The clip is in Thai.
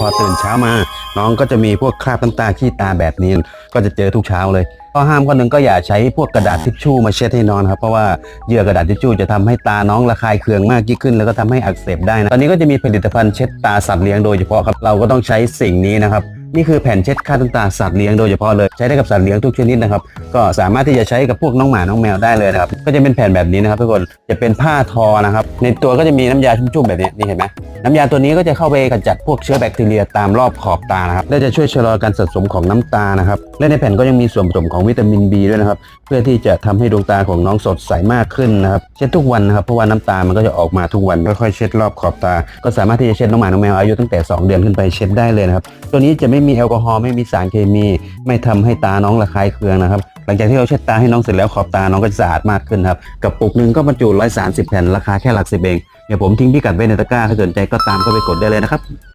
พอตื่นเช้ามา น้องก็จะมีพวกคราบน้ำตาขี้ตาแบบนี้ ก็จะเจอทุกเช้าเลยข้อห้ามข้อหนึ่งก็อย่าใช้พวกกระดาษทิชชู่มาเช็ดให้นอนครับเพราะว่าเหยื่อกระดาษทิชชู่จะทำให้ตาน้องระคายเคืองมากยิ่งขึ้น แล้วก็ทำให้อักเสบได้นะตอนนี้ก็จะมีผลิตภัณฑ์เช็ดตาสัตว์เลี้ยงโดยเฉพาะครับเราก็ต้องใช้สิ่งนี้นะครับ นี่คือแผ่นเช็ดค่าน้ำตาสัตว์เลี้ยงโดยเฉพาะเลยใช้ได้กับสัตว์เลี้ยงทุกชนิดนะครับก็สามารถที่จะใช้กับพวกน้องหมาน้องแมวได้เลยนะครับก็จะเป็นแผ่นแบบนี้นะครับทุกคนจะเป็นผ้าทอนะครับในตัวก็จะมีน้ำยาชุ่มๆแบบนี้นี่เห็นไหมน้ำยาตัวนี้ก็จะเข้าไปกำจัดพวกเชื้อแบคทีเรียตามรอบขอบตานะครับและจะช่วยชะลอการสะสมของน้ำตานะครับและในแผ่นก็ยังมีส่วนผสมของวิตามิน B ด้วยนะครับเพื่อที่จะทำให้ดวงตาของน้องสดใสมากขึ้นนะครับเช็ดทุกวันนะครับเพราะว่าน้ำตามันก็จะออกมาทุกวันค่อยๆเช็ดรอบขอบตา ก็สามารถที่จะเช็ดน้องหมาน้องแมวอายุตั้งแต่ 2 เดือนขึ้นไปเช็ดได้เลยนะครับตัวนี้จะไม่ไมีแอลกอฮอล์ไม่มีสารเคมี ไม่ทำให้ตาน้องระคายเคืองนะครับ หลังจากที่เราเช็ดตาให้น้องเสร็จแล้วขอบตาน้องก็จะสะอาดมากขึ้นครับกระปุกหนึ่งก็บรรจุ130แผ่นราคาแค่หลักสิบเองเดี๋ยวผมทิ้งพิกัดไว้ในตะกร้าถ้าสนใจก็ตามก็ไปกดได้เลยนะครับ